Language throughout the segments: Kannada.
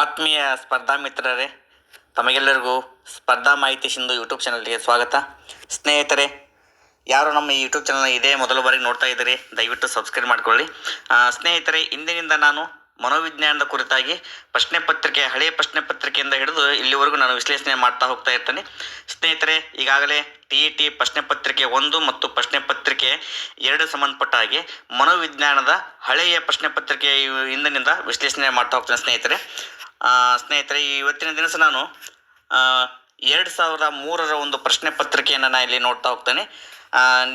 ಆತ್ಮೀಯ ಸ್ಪರ್ಧಾ ಮಿತ್ರರೇ, ತಮಗೆಲ್ಲರಿಗೂ ಸ್ಪರ್ಧಾ ಮಾಹಿತಿ ಸಿಂಧು ಯೂಟ್ಯೂಬ್ ಚಾನಲ್ಗೆ ಸ್ವಾಗತ. ಸ್ನೇಹಿತರೆ, ಯಾರು ನಮ್ಮ ಈ ಯೂಟ್ಯೂಬ್ ಚಾನಲ್ ಇದೇ ಮೊದಲ ಬಾರಿ ನೋಡ್ತಾ ಇದ್ದೀರಿ, ದಯವಿಟ್ಟು ಸಬ್ಸ್ಕ್ರೈಬ್ ಮಾಡಿಕೊಳ್ಳಿ. ಸ್ನೇಹಿತರೆ, ಇಂದಿನಿಂದ ನಾನು ಮನೋವಿಜ್ಞಾನದ ಕುರಿತಾಗಿ ಪ್ರಶ್ನೆ ಪತ್ರಿಕೆ, ಹಳೆಯ ಪ್ರಶ್ನೆ ಪತ್ರಿಕೆಯಿಂದ ಹಿಡಿದು ಇಲ್ಲಿವರೆಗೂ ನಾನು ವಿಶ್ಲೇಷಣೆ ಮಾಡ್ತಾ ಹೋಗ್ತಾ ಇರ್ತೇನೆ. ಸ್ನೇಹಿತರೆ, ಈಗಾಗಲೇ ಟಿ ಪ್ರಶ್ನೆ ಪತ್ರಿಕೆ ಒಂದು ಮತ್ತು ಪ್ರಶ್ನೆ ಪತ್ರಿಕೆ ಎರಡು ಸಂಬಂಧಪಟ್ಟ ಹಾಗೆ ಮನೋವಿಜ್ಞಾನದ ಹಳೆಯ ಪ್ರಶ್ನೆ ಪತ್ರಿಕೆ ಇಂದಿನಿಂದ ವಿಶ್ಲೇಷಣೆ ಮಾಡ್ತಾ ಹೋಗ್ತೇನೆ ಸ್ನೇಹಿತರೆ. ಸ್ನೇಹಿತರೆ ಇವತ್ತಿನ ದಿನಸ ನಾನು ಎರಡು ಸಾವಿರದ ಮೂರರ ಒಂದು ಪ್ರಶ್ನೆ ಪತ್ರಿಕೆಯನ್ನು ನಾನು ಇಲ್ಲಿ ನೋಡ್ತಾ ಹೋಗ್ತೇನೆ.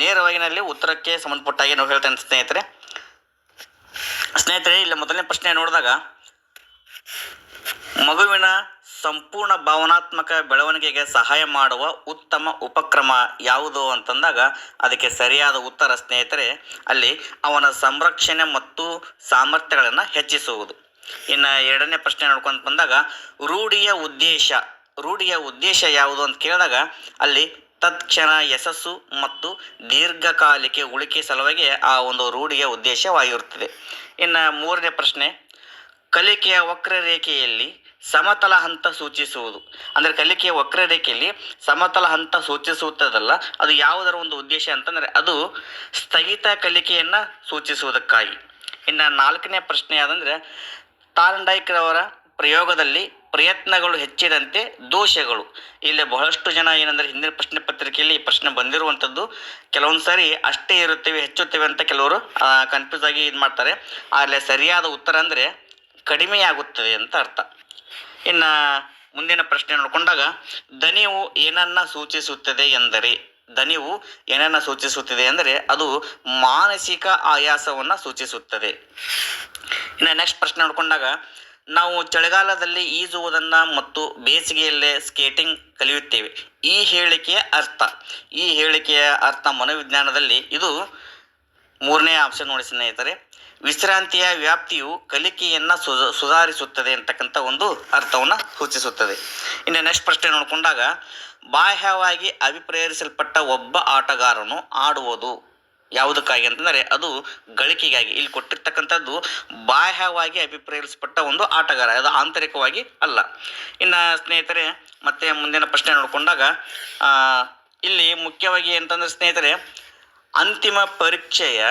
ನೇರವಾಗಿ ನಲ್ಲಿ ಉತ್ತರಕ್ಕೆ ಸಂಬಂಧಪಟ್ಟ ಹಾಗೆ ನಾವು ಹೇಳ್ತೇನೆ ಸ್ನೇಹಿತರೆ. ಸ್ನೇಹಿತರೆ, ಇಲ್ಲಿ ಮೊದಲನೇ ಪ್ರಶ್ನೆ ನೋಡಿದಾಗ ಮಗುವಿನ ಸಂಪೂರ್ಣ ಭಾವನಾತ್ಮಕ ಬೆಳವಣಿಗೆಗೆ ಸಹಾಯ ಮಾಡುವ ಉತ್ತಮ ಉಪಕ್ರಮ ಯಾವುದು ಅಂತಂದಾಗ ಅದಕ್ಕೆ ಸರಿಯಾದ ಉತ್ತರ, ಸ್ನೇಹಿತರೆ, ಅಲ್ಲಿ ಅವನ ಸಂರಕ್ಷಣೆ ಮತ್ತು ಸಾಮರ್ಥ್ಯಗಳನ್ನು ಹೆಚ್ಚಿಸುವುದು. ಇನ್ನು ಎರಡನೇ ಪ್ರಶ್ನೆ ನೋಡ್ಕೊಂತ ಬಂದಾಗ, ರೂಢಿಯ ಉದ್ದೇಶ ರೂಢಿಯ ಉದ್ದೇಶ ಯಾವುದು ಅಂತ ಕೇಳಿದಾಗ, ಅಲ್ಲಿ ತತ್ಕ್ಷಣ ಯಶಸ್ಸು ಮತ್ತು ದೀರ್ಘಕಾಲಿಕೆ ಉಳಿಕೆ ಸಲುವಾಗಿ ಆ ಒಂದು ರೂಢಿಯ ಉದ್ದೇಶವಾಗಿರುತ್ತದೆ. ಇನ್ನು ಮೂರನೇ ಪ್ರಶ್ನೆ, ಕಲಿಕೆಯ ವಕ್ರರೇಖೆಯಲ್ಲಿ ಸಮತಲ ಹಂತ ಸೂಚಿಸುವುದು. ಅಂದರೆ ಕಲಿಕೆಯ ವಕ್ರರೇಖೆಯಲ್ಲಿ ಸಮತಲ ಹಂತ ಸೂಚಿಸುತ್ತದಲ್ಲ ಅದು ಯಾವುದರ ಒಂದು ಉದ್ದೇಶ ಅಂತಂದರೆ ಅದು ಸ್ಥಗಿತ ಕಲಿಕೆಯನ್ನು ಸೂಚಿಸುವುದಕ್ಕಾಗಿ. ಇನ್ನು ನಾಲ್ಕನೇ ಪ್ರಶ್ನೆ ಯಾದಂದರೆ ತಾರಂಡೈಕ್ರವರ ಪ್ರಯೋಗದಲ್ಲಿ ಪ್ರಯತ್ನಗಳು ಹೆಚ್ಚಿದಂತೆ ದೋಷಗಳು. ಇಲ್ಲಿ ಬಹಳಷ್ಟು ಜನ ಏನಂದರೆ ಹಿಂದಿನ ಪ್ರಶ್ನೆ ಪತ್ರಿಕೆಯಲ್ಲಿ ಈ ಪ್ರಶ್ನೆ ಬಂದಿರುವಂಥದ್ದು ಕೆಲವೊಂದು ಸಾರಿ ಅಷ್ಟೇ ಇರುತ್ತವೆ, ಹೆಚ್ಚುತ್ತೇವೆ ಅಂತ ಕೆಲವರು ಕನ್ಫ್ಯೂಸ್ ಆಗಿ ಇದು ಮಾಡ್ತಾರೆ ಆದರೆ ಸರಿಯಾದ ಉತ್ತರ ಅಂದರೆ ಕಡಿಮೆಯಾಗುತ್ತದೆ ಅಂತ ಅರ್ಥ. ಇನ್ನು ಮುಂದಿನ ಪ್ರಶ್ನೆ ನೋಡಿಕೊಂಡಾಗ ದನಿವು ಏನನ್ನ ಸೂಚಿಸುತ್ತದೆ ಎಂದರೆ ದನಿವು ಏನನ್ನ ಸೂಚಿಸುತ್ತದೆ ಅಂದರೆ ಅದು ಮಾನಸಿಕ ಆಯಾಸವನ್ನು ಸೂಚಿಸುತ್ತದೆ. ಇನ್ನು ನೆಕ್ಸ್ಟ್ ಪ್ರಶ್ನೆ ನೋಡ್ಕೊಂಡಾಗ, ನಾವು ಚಳಿಗಾಲದಲ್ಲಿ ಈಜುವುದನ್ನು ಮತ್ತು ಬೇಸಿಗೆಯಲ್ಲೇ ಸ್ಕೇಟಿಂಗ್ ಕಲಿಯುತ್ತೇವೆ. ಈ ಹೇಳಿಕೆಯ ಅರ್ಥ. ಈ ಹೇಳಿಕೆಯ ಅರ್ಥ ಮನೋವಿಜ್ಞಾನದಲ್ಲಿ ಇದು ಮೂರನೇ ಆಪ್ಷನ್ ನೋಡಿ ಸ್ನೇಹಿತರೆ. ವಿಶ್ರಾಂತಿಯ ವ್ಯಾಪ್ತಿಯು ಕಲಿಕೆಯನ್ನು ಸುಧ ಸುಧಾರಿಸುತ್ತದೆ ಅಂತಕ್ಕಂಥ ಒಂದು ಅರ್ಥವನ್ನು ಸೂಚಿಸುತ್ತದೆ. ಇನ್ನು ನೆಕ್ಸ್ಟ್ ಪ್ರಶ್ನೆ ನೋಡಿಕೊಂಡಾಗ, ಬಾಹ್ಯವಾಗಿ ಅಭಿಪ್ರೇರಿಸಲ್ಪಟ್ಟ ಒಬ್ಬ ಆಟಗಾರನು ಆಡುವುದು ಯಾವುದಕ್ಕಾಗಿ ಅಂತಂದರೆ, ಅದು ಗಳಿಕೆಗಾಗಿ, ಇಲ್ಲಿ ಕೊಟ್ಟಿರ್ತಕ್ಕಂಥದ್ದು ಬಾಹ್ಯವಾಗಿ ಅಭಿಪ್ರೇರಿಸಲ್ಪಟ್ಟ ಒಂದು ಆಟಗಾರ, ಅದು ಆಂತರಿಕವಾಗಿ ಅಲ್ಲ. ಇನ್ನು ಸ್ನೇಹಿತರೆ, ಮತ್ತೆ ಮುಂದಿನ ಪ್ರಶ್ನೆ ನೋಡಿಕೊಂಡಾಗ ಇಲ್ಲಿ ಮುಖ್ಯವಾಗಿ ಅಂತಂದರೆ ಸ್ನೇಹಿತರೆ, ಅಂತಿಮ ಪರೀಕ್ಷೆಯ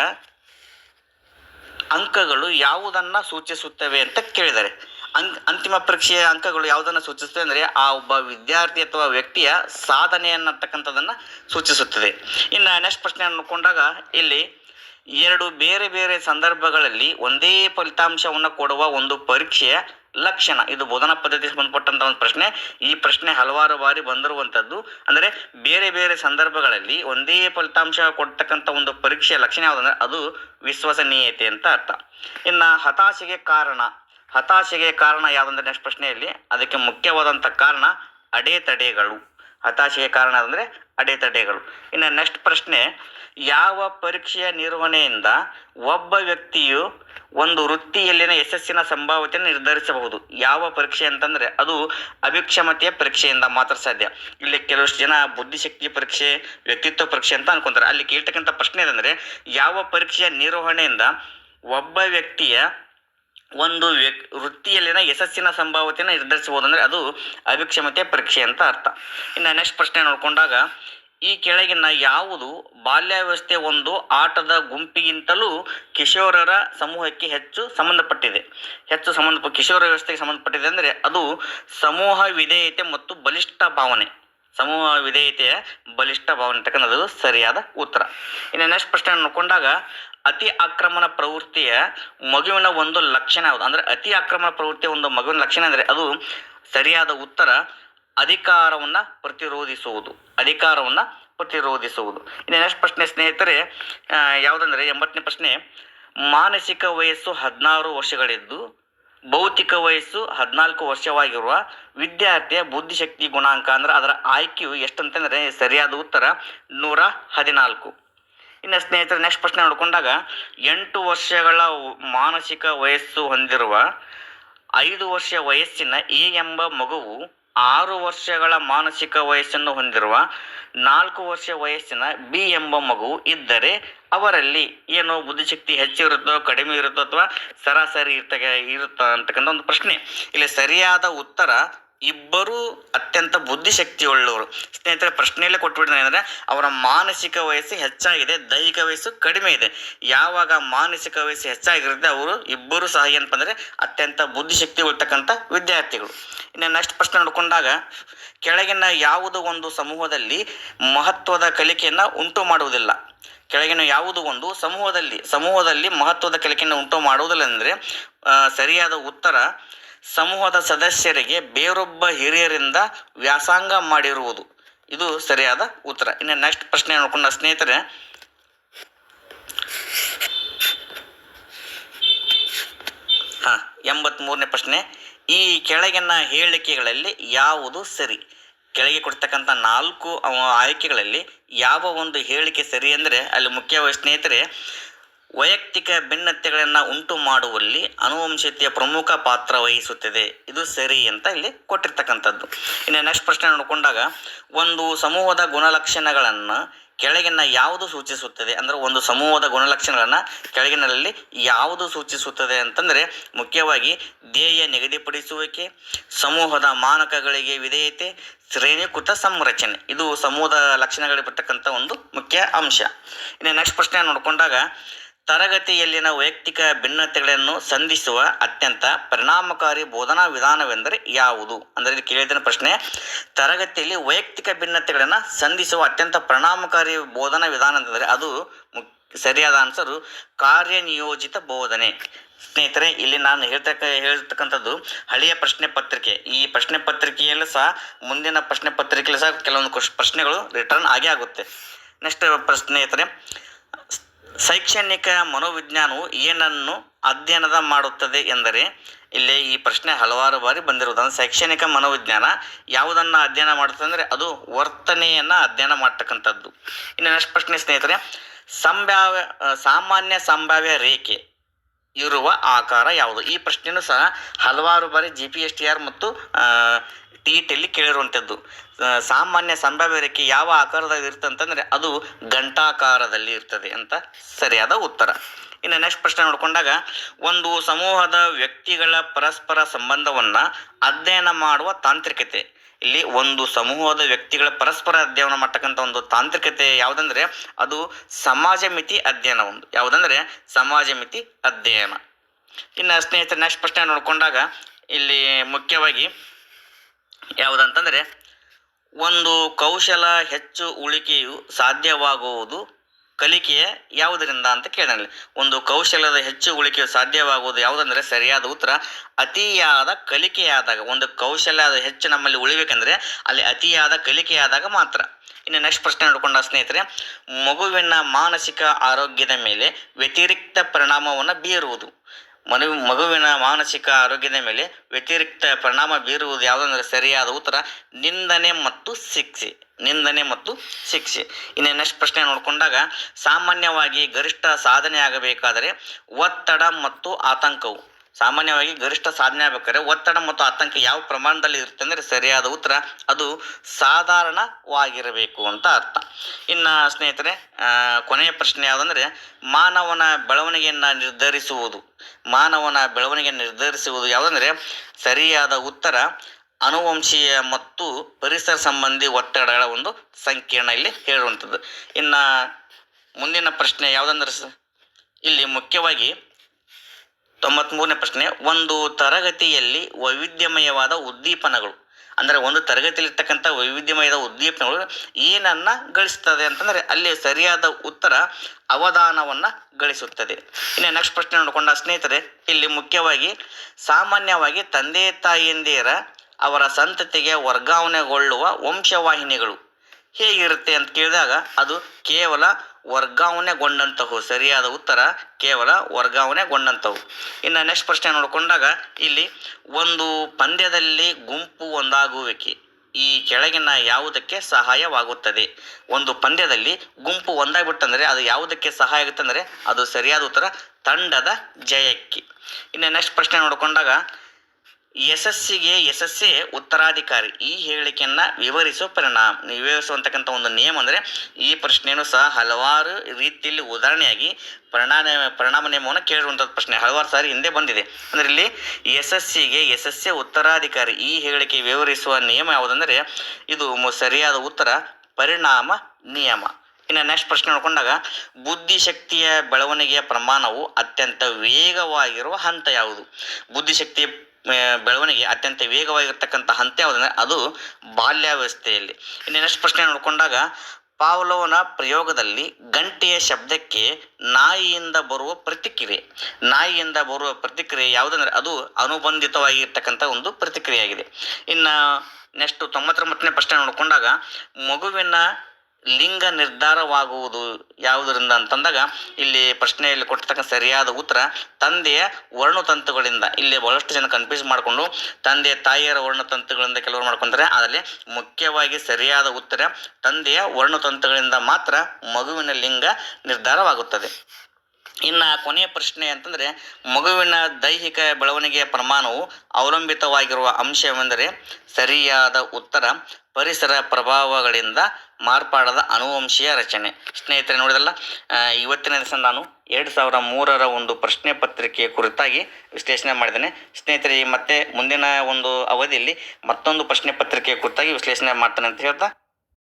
ಅಂಕಗಳು ಯಾವುದನ್ನು ಸೂಚಿಸುತ್ತವೆ ಅಂತ ಕೇಳಿದ್ದಾರೆ. ಅಂಕ್, ಅಂತಿಮ ಪರೀಕ್ಷೆಯ ಅಂಕಗಳು ಯಾವುದನ್ನು ಸೂಚಿಸುತ್ತವೆ ಅಂದರೆ ಆ ಒಬ್ಬ ವಿದ್ಯಾರ್ಥಿ ಅಥವಾ ವ್ಯಕ್ತಿಯ ಸಾಧನೆಯನ್ನತಕ್ಕಂಥದ್ದನ್ನು ಸೂಚಿಸುತ್ತದೆ. ಇನ್ನು ನೆಕ್ಸ್ಟ್ ಪ್ರಶ್ನೆ ಅನ್ಕೊಂಡಾಗ ಇಲ್ಲಿ ಎರಡು ಬೇರೆ ಬೇರೆ ಸಂದರ್ಭಗಳಲ್ಲಿ ಒಂದೇ ಫಲಿತಾಂಶವನ್ನು ಕೊಡುವ ಒಂದು ಪರೀಕ್ಷೆಯ ಲಕ್ಷಣ. ಇದು ಬೋಧನಾ ಪದ್ಧತಿ ಸಂಬಂಧಪಟ್ಟಂತ ಒಂದು ಪ್ರಶ್ನೆ. ಈ ಪ್ರಶ್ನೆ ಹಲವಾರು ಬಾರಿ ಬಂದಿರುವಂಥದ್ದು ಅಂದರೆ ಬೇರೆ ಬೇರೆ ಸಂದರ್ಭಗಳಲ್ಲಿ ಒಂದೇ ಫಲಿತಾಂಶ ಕೊಡ್ತಕ್ಕಂಥ ಒಂದು ಪರೀಕ್ಷೆಯ ಲಕ್ಷಣ ಯಾವುದಂದ್ರೆ ಅದು ವಿಶ್ವಸನೀಯತೆ ಅಂತ ಅರ್ಥ. ಇನ್ನು ಹತಾಶೆಗೆ ಕಾರಣ. ಹತಾಶೆಗೆ ಕಾರಣ ಯಾವುದಂದ್ರೆ ನೆಕ್ಸ್ಟ್ ಪ್ರಶ್ನೆಯಲ್ಲಿ. ಅದಕ್ಕೆ ಮುಖ್ಯವಾದಂಥ ಕಾರಣ ಅಡೆತಡೆಗಳು. ಹತಾಶೆಗೆ ಕಾರಣ ಅಂದರೆ ಅಡೆತಡೆಗಳು. ಇನ್ನು ನೆಕ್ಸ್ಟ್ ಪ್ರಶ್ನೆ, ಯಾವ ಪರೀಕ್ಷೆಯ ನಿರ್ವಹಣೆಯಿಂದ ಒಬ್ಬ ವ್ಯಕ್ತಿಯು ಒಂದು ವೃತ್ತಿಯಲ್ಲಿನ ಯಶಸ್ಸಿನ ಸಂಭಾವ್ಯತೆಯನ್ನು ನಿರ್ಧರಿಸಬಹುದು? ಯಾವ ಪರೀಕ್ಷೆ ಅಂತಂದ್ರೆ ಅದು ಅಭಿಕ್ಷಮತೆಯ ಪರೀಕ್ಷೆಯಿಂದ ಮಾತ್ರ ಸಾಧ್ಯ. ಇಲ್ಲಿ ಕೆಲವಷ್ಟು ಜನ ಬುದ್ಧಿಶಕ್ತಿ ಪರೀಕ್ಷೆ, ವ್ಯಕ್ತಿತ್ವ ಪರೀಕ್ಷೆ ಅಂತ ಅನ್ಕೊಂತಾರೆ. ಅಲ್ಲಿ ಕೇಳ್ತಕ್ಕಂಥ ಪ್ರಶ್ನೆ ಏನಂದ್ರೆ, ಯಾವ ಪರೀಕ್ಷೆಯ ನಿರ್ವಹಣೆಯಿಂದ ಒಬ್ಬ ವ್ಯಕ್ತಿಯ ಒಂದು ವ್ಯಕ್, ವೃತ್ತಿಯಲ್ಲಿನ ಯಶಸ್ಸಿನ ಸಂಭಾವ್ಯತೆಯನ್ನು ನಿರ್ಧರಿಸಬಹುದು ಅಂದ್ರೆ ಅದು ಅಭಿಕ್ಷಮತೆ ಪರೀಕ್ಷೆ ಅಂತ ಅರ್ಥ. ಇನ್ನು ನೆಕ್ಸ್ಟ್ ಪ್ರಶ್ನೆ ನೋಡ್ಕೊಂಡಾಗ, ಈ ಕೆಳಗಿನ ಯಾವುದು ಬಾಲ್ಯಾವಸ್ಥೆ ಒಂದು ಆಟದ ಗುಂಪಿಗಿಂತಲೂ ಕಿಶೋರರ ಸಮೂಹಕ್ಕೆ ಹೆಚ್ಚು ಸಂಬಂಧಪಟ್ಟಿದೆ. ಹೆಚ್ಚು ಸಂಬಂಧ, ಕಿಶೋರ ವ್ಯವಸ್ಥೆಗೆ ಸಂಬಂಧಪಟ್ಟಿದೆ ಅಂದರೆ ಅದು ಸಮೂಹ ವಿಧೇಯತೆ ಮತ್ತು ಬಲಿಷ್ಠ ಭಾವನೆ. ಸಮೂಹ ವಿಧೇಯತೆಯ ಬಲಿಷ್ಠ ಭಾವನೆ ಅಂತಕ್ಕಂಥದ್ದು ಸರಿಯಾದ ಉತ್ತರ. ಇನ್ನು ನೆಕ್ಸ್ಟ್ ಪ್ರಶ್ನೆ ನೋಡ್ಕೊಂಡಾಗ ಅತಿ ಆಕ್ರಮಣ ಪ್ರವೃತ್ತಿಯ ಮಗುವಿನ ಒಂದು ಲಕ್ಷಣ ಯಾವುದು? ಅಂದ್ರೆ ಅತಿ ಆಕ್ರಮಣ ಪ್ರವೃತ್ತಿಯ ಒಂದು ಮಗುವಿನ ಲಕ್ಷಣ ಅಂದ್ರೆ ಅದು ಸರಿಯಾದ ಉತ್ತರ ಅಧಿಕಾರವನ್ನ ಪ್ರತಿರೋಧಿಸುವುದು. ಅಧಿಕಾರವನ್ನ ಪ್ರತಿರೋಧಿಸುವುದು. ಇನ್ನು ನೆಕ್ಸ್ಟ್ ಪ್ರಶ್ನೆ ಸ್ನೇಹಿತರೆ ಯಾವುದಂದ್ರೆ ಎಂಬತ್ತನೇ ಪ್ರಶ್ನೆ, ಮಾನಸಿಕ ವಯಸ್ಸು ಹದಿನಾರು ವರ್ಷಗಳಿದ್ದು, ಭೌತಿಕ ವಯಸ್ಸು ಹದಿನಾಲ್ಕು ವರ್ಷವಾಗಿರುವ ವಿದ್ಯಾರ್ಥಿಯ ಬುದ್ಧಿಶಕ್ತಿ ಗುಣಾಂಕ ಅಂದ್ರೆ ಅದರ ಆಯ್ಕೆಯು ಎಷ್ಟಂತಂದ್ರೆ ಸರಿಯಾದ ಉತ್ತರ ನೂರ ಹದಿನಾಲ್ಕು. ಇನ್ನು ಸ್ನೇಹಿತರೆ ನೆಕ್ಸ್ಟ್ ಪ್ರಶ್ನೆ ನೋಡ್ಕೊಂಡಾಗ ಎಂಟು ವರ್ಷಗಳ ಮಾನಸಿಕ ವಯಸ್ಸು ಹೊಂದಿರುವ ಐದು ವರ್ಷ ವಯಸ್ಸಿನ ಎ ಎಂಬ ಮಗುವು ಆರು ವರ್ಷಗಳ ಮಾನಸಿಕ ವಯಸ್ಸನ್ನು ಹೊಂದಿರುವ ನಾಲ್ಕು ವರ್ಷ ವಯಸ್ಸಿನ ಬಿ ಎಂಬ ಮಗು ಇದ್ದರೆ ಅವರಲ್ಲಿ ಏನು ಬುದ್ಧಿಶಕ್ತಿ ಹೆಚ್ಚಿರುತ್ತೋ ಕಡಿಮೆ ಇರುತ್ತೋ ಅಥವಾ ಸರಾಸರಿ ಇರ್ತಕ್ಕ ಇರುತ್ತ ಅಂತಕ್ಕಂಥ ಒಂದು ಪ್ರಶ್ನೆ. ಇಲ್ಲಿ ಸರಿಯಾದ ಉತ್ತರ ಇಬ್ಬರೂ ಅತ್ಯಂತ ಬುದ್ಧಿಶಕ್ತಿ ಉಳ್ಳವರು ಸ್ನೇಹಿತರೆ, ಪ್ರಶ್ನೆಯಲ್ಲೇ ಕೊಟ್ಬಿಟ್ಟಿದ್ದಾರೆ ಅಂದರೆ ಅವರ ಮಾನಸಿಕ ವಯಸ್ಸು ಹೆಚ್ಚಾಗಿದೆ, ದೈಹಿಕ ವಯಸ್ಸು ಕಡಿಮೆ ಇದೆ. ಯಾವಾಗ ಮಾನಸಿಕ ವಯಸ್ಸು ಹೆಚ್ಚಾಗಿರುತ್ತೆ, ಅವರು ಇಬ್ಬರು ಸಹ ಏನಪ್ಪ ಅಂದರೆ ಅತ್ಯಂತ ಬುದ್ಧಿಶಕ್ತಿ ಉಳ್ತಕ್ಕಂಥ ವಿದ್ಯಾರ್ಥಿಗಳು. ಇನ್ನು ನೆಕ್ಸ್ಟ್ ಪ್ರಶ್ನೆ ನೋಡಿಕೊಂಡಾಗ, ಕೆಳಗಿನ ಯಾವುದೋ ಒಂದು ಸಮೂಹದಲ್ಲಿ ಮಹತ್ವದ ಕಲಿಕೆಯನ್ನು ಉಂಟು ಮಾಡುವುದಿಲ್ಲ. ಕೆಳಗಿನ ಯಾವುದು ಒಂದು ಸಮೂಹದಲ್ಲಿ ಸಮೂಹದಲ್ಲಿ ಮಹತ್ವದ ಕಲಿಕೆಯನ್ನು ಉಂಟು ಮಾಡುವುದಿಲ್ಲ ಅಂದರೆ ಸರಿಯಾದ ಉತ್ತರ ಸಮೂಹದ ಸದಸ್ಯರಿಗೆ ಬೇರೊಬ್ಬ ಹಿರಿಯರಿಂದ ವ್ಯಾಸಂಗ ಮಾಡಿರುವುದು. ಇದು ಸರಿಯಾದ ಉತ್ತರ. ಇನ್ನು ನೆಕ್ಸ್ಟ್ ಪ್ರಶ್ನೆ ನೋಡ್ಕೊಂಡ ಸ್ನೇಹಿತರೆ. ಹಾಂ, ಎಂಬತ್ಮೂರನೇ ಪ್ರಶ್ನೆ. ಈ ಕೆಳಗಿನ ಹೇಳಿಕೆಗಳಲ್ಲಿ ಯಾವುದು ಸರಿ? ಕೆಳಗೆ ಕೊಡ್ತಕ್ಕಂಥ ನಾಲ್ಕು ಆಯ್ಕೆಗಳಲ್ಲಿ ಯಾವ ಒಂದು ಹೇಳಿಕೆ ಸರಿ ಅಂದರೆ ಅಲ್ಲಿ ಮುಖ್ಯವಾಗಿ ಸ್ನೇಹಿತರೆ ವೈಯಕ್ತಿಕ ಭಿನ್ನತೆಗಳನ್ನು ಉಂಟು ಮಾಡುವಲ್ಲಿ ಅನುವಂಶತೆಯ ಪ್ರಮುಖ ಪಾತ್ರ ವಹಿಸುತ್ತದೆ. ಇದು ಸರಿ ಅಂತ ಇಲ್ಲಿ ಕೊಟ್ಟಿರ್ತಕ್ಕಂಥದ್ದು. ಇನ್ನು ನೆಕ್ಸ್ಟ್ ಪ್ರಶ್ನೆ ನೋಡಿಕೊಂಡಾಗ, ಒಂದು ಸಮೂಹದ ಗುಣಲಕ್ಷಣಗಳನ್ನು ಕೆಳಗಿನ ಯಾವುದು ಸೂಚಿಸುತ್ತದೆ? ಅಂದರೆ ಒಂದು ಸಮೂಹದ ಗುಣಲಕ್ಷಣಗಳನ್ನು ಕೆಳಗಿನಲ್ಲಿ ಯಾವುದು ಸೂಚಿಸುತ್ತದೆ ಅಂತಂದರೆ, ಮುಖ್ಯವಾಗಿ ಧ್ಯೇಯ ನಿಗದಿಪಡಿಸುವಿಕೆ, ಸಮೂಹದ ಮಾನಕಗಳಿಗೆ ವಿಧೇಯತೆ, ಶ್ರೇಣೀಕೃತ ಸಂರಚನೆ. ಇದು ಸಮೂಹದ ಲಕ್ಷಣಗಳಿಗೆ ಬರ್ತಕ್ಕಂಥ ಒಂದು ಮುಖ್ಯ ಅಂಶ. ಇನ್ನು ನೆಕ್ಸ್ಟ್ ಪ್ರಶ್ನೆ ನೋಡಿಕೊಂಡಾಗ ತರಗತಿಯಲ್ಲಿನ ವೈಯಕ್ತಿಕ ಭಿನ್ನತೆಗಳನ್ನು ಸಂಧಿಸುವ ಅತ್ಯಂತ ಪರಿಣಾಮಕಾರಿ ಬೋಧನಾ ವಿಧಾನವೆಂದರೆ ಯಾವುದು? ಅಂದರೆ ಇಲ್ಲಿ ಕೇಳಿದ ಪ್ರಶ್ನೆ. ತರಗತಿಯಲ್ಲಿ ವೈಯಕ್ತಿಕ ಭಿನ್ನತೆಗಳನ್ನು ಸಂಧಿಸುವ ಅತ್ಯಂತ ಪರಿಣಾಮಕಾರಿ ಬೋಧನಾ ವಿಧಾನ ಅಂತಂದರೆ ಅದು ಸರಿಯಾದ ಆನ್ಸರು ಕಾರ್ಯನಿಯೋಜಿತ ಬೋಧನೆ. ಸ್ನೇಹಿತರೆ, ಇಲ್ಲಿ ನಾನು ಹೇಳ್ತಕ್ಕ, ಹೇಳ್ತಕ್ಕಂಥದ್ದು ಹಳೆಯ ಪ್ರಶ್ನೆ ಪತ್ರಿಕೆ. ಈ ಪ್ರಶ್ನೆ ಪತ್ರಿಕೆಯಲ್ಲಿ ಸಹ, ಮುಂದಿನ ಪ್ರಶ್ನೆ ಪತ್ರಿಕೆಯಲ್ಲಿ ಸಹ ಕೆಲವೊಂದು ಪ್ರಶ್ನೆಗಳು ರಿಟರ್ನ್ ಆಗೇ ಆಗುತ್ತೆ. ನೆಕ್ಸ್ಟ್ ಪ್ರಶ್ನೆ ಸ್ನೇಹಿತರೆ ಶೈಕ್ಷಣಿಕ ಮನೋವಿಜ್ಞಾನವು ಏನನ್ನು ಅಧ್ಯಯನದ ಮಾಡುತ್ತದೆ ಎಂದರೆ, ಇಲ್ಲಿ ಈ ಪ್ರಶ್ನೆ ಹಲವಾರು ಬಾರಿ ಬಂದಿರುವುದು ಶೈಕ್ಷಣಿಕ ಮನೋವಿಜ್ಞಾನ ಯಾವುದನ್ನು ಅಧ್ಯಯನ ಮಾಡುತ್ತದೆ ಅಂದರೆ ಅದು ವರ್ತನೆಯನ್ನು ಅಧ್ಯಯನ ಮಾಡ್ತಕ್ಕಂಥದ್ದು. ಇನ್ನು ನೆಕ್ಸ್ಟ್ ಪ್ರಶ್ನೆ ಸ್ನೇಹಿತರೆ, ಸಂಭಾವ್ಯ ಸಾಮಾನ್ಯ ಸಂಭಾವ್ಯ ರೇಖೆ ಇರುವ ಆಕಾರ ಯಾವುದು? ಈ ಪ್ರಶ್ನೆಯೂ ಸಹ ಹಲವಾರು ಬಾರಿ G P S T R ಮತ್ತು ಟಿ ಕೇಳಿರುವಂಥದ್ದು. ಸಾಮಾನ್ಯ ಸಂಭಾವ್ಯ ರೇಖೆ ಯಾವ ಆಕಾರದಾಗ ಇರುತ್ತೆ ಅಂತಂದರೆ ಅದು ಗಂಟಾಕಾರದಲ್ಲಿ ಇರ್ತದೆ ಅಂತ ಸರಿಯಾದ ಉತ್ತರ. ಇನ್ನು ನೆಕ್ಸ್ಟ್ ಪ್ರಶ್ನೆ ನೋಡಿಕೊಂಡಾಗ, ಒಂದು ಸಮೂಹದ ವ್ಯಕ್ತಿಗಳ ಪರಸ್ಪರ ಸಂಬಂಧವನ್ನು ಅಧ್ಯಯನ ಮಾಡುವ ತಾಂತ್ರಿಕತೆ. ಇಲ್ಲಿ ಒಂದು ಸಮೂಹದ ವ್ಯಕ್ತಿಗಳ ಪರಸ್ಪರ ಅಧ್ಯಯನ ಮಾಡ್ತಕ್ಕಂಥ ಒಂದು ತಾಂತ್ರಿಕತೆ ಯಾವುದಂದ್ರೆ, ಅದು ಸಮಾಜ ಮಿತಿ ಅಧ್ಯಯನ ಒಂದು. ಯಾವುದಂದ್ರೆ ಸಮಾಜ ಮಿತಿ ಅಧ್ಯಯನ. ಇನ್ನು ಸ್ನೇಹಿತರೆ ನೆಕ್ಸ್ಟ್ ಪ್ರಶ್ನೆ ನೋಡಿಕೊಂಡಾಗ, ಇಲ್ಲಿ ಮುಖ್ಯವಾಗಿ ಯಾವುದಂತಂದರೆ, ಒಂದು ಕೌಶಲ ಹೆಚ್ಚು ಉಳಿಕೆಯು ಸಾಧ್ಯವಾಗುವುದು ಕಲಿಕೆಯ ಯಾವುದರಿಂದ ಅಂತ ಕೇಳಿದಲ್ಲಿ ಒಂದು ಕೌಶಲ್ಯದ ಹೆಚ್ಚು ಉಳಿಕೆಯು ಸಾಧ್ಯವಾಗುವುದು ಯಾವುದಂದರೆ, ಸರಿಯಾದ ಉತ್ತರ, ಅತಿಯಾದ ಕಲಿಕೆಯಾದಾಗ. ಒಂದು ಕೌಶಲ್ಯದ ಹೆಚ್ಚು ನಮ್ಮಲ್ಲಿ ಉಳಿಬೇಕಂದ್ರೆ, ಅಲ್ಲಿ ಅತಿಯಾದ ಕಲಿಕೆಯಾದಾಗ ಮಾತ್ರ. ಇನ್ನು ನೆಕ್ಸ್ಟ್ ಪ್ರಶ್ನೆ ನೋಡಿಕೊಂಡ ಸ್ನೇಹಿತರೆ, ಮಗುವಿನ ಮಾನಸಿಕ ಆರೋಗ್ಯದ ಮೇಲೆ ವ್ಯತಿರಿಕ್ತ ಪರಿಣಾಮವನ್ನು ಬೀರುವುದು. ಮನು, ಮಗುವಿನ ಮಾನಸಿಕ ಆರೋಗ್ಯದ ಮೇಲೆ ವ್ಯತಿರಿಕ್ತ ಪರಿಣಾಮ ಬೀರುವುದು ಯಾವುದಂದ್ರೆ ಸರಿಯಾದ ಉತ್ತರ, ನಿಂದನೆ ಮತ್ತು ಶಿಕ್ಷೆ, ನಿಂದನೆ ಮತ್ತು ಶಿಕ್ಷೆ. ಇನ್ನು ನೆಕ್ಸ್ಟ್ ಪ್ರಶ್ನೆ ನೋಡಿಕೊಂಡಾಗ, ಸಾಮಾನ್ಯವಾಗಿ ಗರಿಷ್ಠ ಸಾಧನೆ ಆಗಬೇಕಾದರೆ ಒತ್ತಡ ಮತ್ತು ಆತಂಕವು. ಸಾಮಾನ್ಯವಾಗಿ ಗರಿಷ್ಠ ಸಾಧನೆ ಆಗ್ಬೇಕಾದ್ರೆ ಒತ್ತಡ ಮತ್ತು ಆತಂಕ ಯಾವ ಪ್ರಮಾಣದಲ್ಲಿ ಇರುತ್ತೆ ಅಂದರೆ ಸರಿಯಾದ ಉತ್ತರ ಅದು ಸಾಧಾರಣವಾಗಿರಬೇಕು ಅಂತ ಅರ್ಥ. ಇನ್ನು ಸ್ನೇಹಿತರೆ ಕೊನೆಯ ಪ್ರಶ್ನೆ ಯಾವುದಂದ್ರೆ ಮಾನವನ ಬೆಳವಣಿಗೆಯನ್ನು ನಿರ್ಧರಿಸುವುದು. ಮಾನವನ ಬೆಳವಣಿಗೆ ನಿರ್ಧರಿಸುವುದು ಯಾವುದಂದ್ರೆ ಸರಿಯಾದ ಉತ್ತರ ಅನುವಂಶೀಯ ಮತ್ತು ಪರಿಸರ ಸಂಬಂಧಿ ಒತ್ತಡಗಳ ಒಂದು ಸಂಕೀರ್ಣ ಇಲ್ಲಿ ಹೇಳುವಂಥದ್ದು. ಇನ್ನು ಮುಂದಿನ ಪ್ರಶ್ನೆ ಯಾವುದಂದ್ರೆ ಇಲ್ಲಿ ಮುಖ್ಯವಾಗಿ ತೊಂಬತ್ಮೂರನೇ ಪ್ರಶ್ನೆ, ಒಂದು ತರಗತಿಯಲ್ಲಿ ವೈವಿಧ್ಯಮಯವಾದ ಉದ್ದೀಪನಗಳು, ಅಂದರೆ ಒಂದು ತರಗತಿಯಲ್ಲಿರ್ತಕ್ಕಂಥ ವೈವಿಧ್ಯಮಯದ ಉದ್ದೀಪನಗಳು ಏನನ್ನ ಗಳಿಸ್ತದೆ ಅಂತಂದರೆ ಅಲ್ಲಿ ಸರಿಯಾದ ಉತ್ತರ ಅವಧಾನವನ್ನು ಗಳಿಸುತ್ತದೆ. ಇನ್ನು ನೆಕ್ಸ್ಟ್ ಪ್ರಶ್ನೆ ನೋಡಿಕೊಂಡ ಸ್ನೇಹಿತರೆ, ಇಲ್ಲಿ ಮುಖ್ಯವಾಗಿ ಸಾಮಾನ್ಯವಾಗಿ ತಂದೆ ತಾಯಿಯಂದಿರ ಅವರ ಸಂತತಿಗೆ ವರ್ಗಾವಣೆಗೊಳ್ಳುವ ವಂಶವಾಹಿನಿಗಳು ಹೇಗಿರುತ್ತೆ ಅಂತ ಕೇಳಿದಾಗ ಅದು ಕೇವಲ ವರ್ಗಾವಣೆಗೊಂಡಂತಹವು ಸರಿಯಾದ ಉತ್ತರ ಕೇವಲ ವರ್ಗಾವಣೆಗೊಂಡಂತಹವು. ಇನ್ನು ನೆಕ್ಸ್ಟ್ ಪ್ರಶ್ನೆ ನೋಡಿಕೊಂಡಾಗ ಇಲ್ಲಿ ಒಂದು ಪಂದ್ಯದಲ್ಲಿ ಗುಂಪು ಒಂದಾಗುವಿಕೆ. ಈ ಕೆಳಗಿನ ಯಾವುದಕ್ಕೆ ಸಹಾಯವಾಗುತ್ತದೆ? ಒಂದು ಪಂದ್ಯದಲ್ಲಿ ಗುಂಪು ಒಂದಾಗ್ಬಿಟ್ಟಂದ್ರೆ ಅದು ಯಾವುದಕ್ಕೆ ಸಹಾಯ ಆಗುತ್ತೆ ಅಂದರೆ ಅದು ಸರಿಯಾದ ಉತ್ತರ ತಂಡದ ಜಯಕ್ಕೆ. ಇನ್ನು ನೆಕ್ಸ್ಟ್ ಪ್ರಶ್ನೆ ನೋಡಿಕೊಂಡಾಗ ಯಶಸ್ಸಿಗೆ ಯಶಸ್ಸೇ ಉತ್ತರಾಧಿಕಾರಿ. ಈ ಹೇಳಿಕೆಯನ್ನ ವಿವರಿಸುವ ಪರಿಣಾಮ, ವಿವರಿಸುವಂತಕ್ಕಂಥ ಒಂದು ನಿಯಮ ಅಂದರೆ ಈ ಪ್ರಶ್ನೆಯನ್ನು ಸಹ ಹಲವಾರು ರೀತಿಯಲ್ಲಿ ಉದಾಹರಣೆಯಾಗಿ ಪರಿಣಾಮ ಪರಿಣಾಮ ನಿಯಮವನ್ನು ಕೇಳಿರುವಂಥದ್ದು ಪ್ರಶ್ನೆ. ಹಲವಾರು ಸಾರಿ ಹಿಂದೆ ಬಂದಿದೆ. ಅಂದರೆ ಇಲ್ಲಿ ಯಶಸ್ಸಿಗೆ ಯಶಸ್ಸೇ ಉತ್ತರಾಧಿಕಾರಿ ಈ ಹೇಳಿಕೆ ವಿವರಿಸುವ ನಿಯಮ ಯಾವುದಂದರೆ ಇದು ಸರಿಯಾದ ಉತ್ತರ, ಪರಿಣಾಮ, ನಿಯಮ. ಇನ್ನು ನೆಕ್ಸ್ಟ್ ಪ್ರಶ್ನೆ ನೋಡ್ಕೊಂಡಾಗ ಬುದ್ಧಿಶಕ್ತಿಯ ಬೆಳವಣಿಗೆಯ ಪ್ರಮಾಣವು ಅತ್ಯಂತ ವೇಗವಾಗಿರುವ ಹಂತ ಯಾವುದು? ಬುದ್ಧಿಶಕ್ತಿ ಬೆಳವಣಿಗೆ ಅತ್ಯಂತ ವೇಗವಾಗಿರ್ತಕ್ಕಂಥ ಹಂತ ಯಾವುದಂದ್ರೆ ಅದು ಬಾಲ್ಯಾವಸ್ಥೆಯಲ್ಲಿ. ಇನ್ನು ನೆಕ್ಸ್ಟ್ ಪ್ರಶ್ನೆ ನೋಡಿಕೊಂಡಾಗ, ಪಾವ್ಲೋವನ ಪ್ರಯೋಗದಲ್ಲಿ ಗಂಟೆಯ ಶಬ್ದಕ್ಕೆ ನಾಯಿಯಿಂದ ಬರುವ ಪ್ರತಿಕ್ರಿಯೆ. ನಾಯಿಯಿಂದ ಬರುವ ಪ್ರತಿಕ್ರಿಯೆ ಯಾವುದಂದ್ರೆ ಅದು ಅನುಬಂಧಿತವಾಗಿರ್ತಕ್ಕಂಥ ಒಂದು ಪ್ರತಿಕ್ರಿಯೆಯಾಗಿದೆ. ಇನ್ನು ನೆಕ್ಸ್ಟ್ ತೊಂಬತ್ತೊಂಬತ್ತನೇ ಪ್ರಶ್ನೆ ನೋಡಿಕೊಂಡಾಗ, ಮಗುವಿನ ಲಿಂಗ ನಿರ್ಧಾರವಾಗುವುದು ಯಾವುದರಿಂದ ಅಂತಂದಾಗ ಇಲ್ಲಿ ಪ್ರಶ್ನೆಯಲ್ಲಿ ಕೊಟ್ಟಿರ್ತಕ್ಕಂಥ ಸರಿಯಾದ ಉತ್ತರ ತಂದೆಯ ವರ್ಣತಂತುಗಳಿಂದ. ಇಲ್ಲಿ ಬಹಳಷ್ಟು ಜನ ಕನ್ಫ್ಯೂಸ್ ಮಾಡಿಕೊಂಡು ತಂದೆಯ ತಾಯಿಯರ ವರ್ಣತಂತುಗಳಿಂದ ಕೆಲವರು ಮಾಡ್ಕೊಂತಾರೆ. ಅದರಲ್ಲಿ ಮುಖ್ಯವಾಗಿ ಸರಿಯಾದ ಉತ್ತರ ತಂದೆಯ ವರ್ಣತಂತುಗಳಿಂದ ಮಾತ್ರ ಮಗುವಿನ ಲಿಂಗ ನಿರ್ಧಾರವಾಗುತ್ತದೆ. ಇನ್ನು ಕೊನೆಯ ಪ್ರಶ್ನೆ ಅಂತಂದರೆ, ಮಗುವಿನ ದೈಹಿಕ ಬೆಳವಣಿಗೆಯ ಪ್ರಮಾಣವು ಅವಲಂಬಿತವಾಗಿರುವ ಅಂಶವೆಂದರೆ ಸರಿಯಾದ ಉತ್ತರ, ಪರಿಸರ ಪ್ರಭಾವಗಳಿಂದ ಮಾರ್ಪಾಡದ ಅನುವಂಶೀಯ ರಚನೆ. ಸ್ನೇಹಿತರೆ ನೋಡಿದಲ್ಲ ಇವತ್ತಿನ ದಿವಸ ನಾನು ಎರಡು ಸಾವಿರ ಮೂರರ ಒಂದು ಪ್ರಶ್ನೆ ಪತ್ರಿಕೆಯ ಕುರಿತಾಗಿ ವಿಶ್ಲೇಷಣೆ ಮಾಡಿದ್ದೇನೆ. ಸ್ನೇಹಿತರೆ ಮತ್ತೆ ಮುಂದಿನ ಒಂದು ಅವಧಿಯಲ್ಲಿ ಮತ್ತೊಂದು ಪ್ರಶ್ನೆ ಪತ್ರಿಕೆಯ ಕುರಿತಾಗಿ ವಿಶ್ಲೇಷಣೆ ಮಾಡ್ತೇನೆ ಅಂತ ಹೇಳ್ತಾ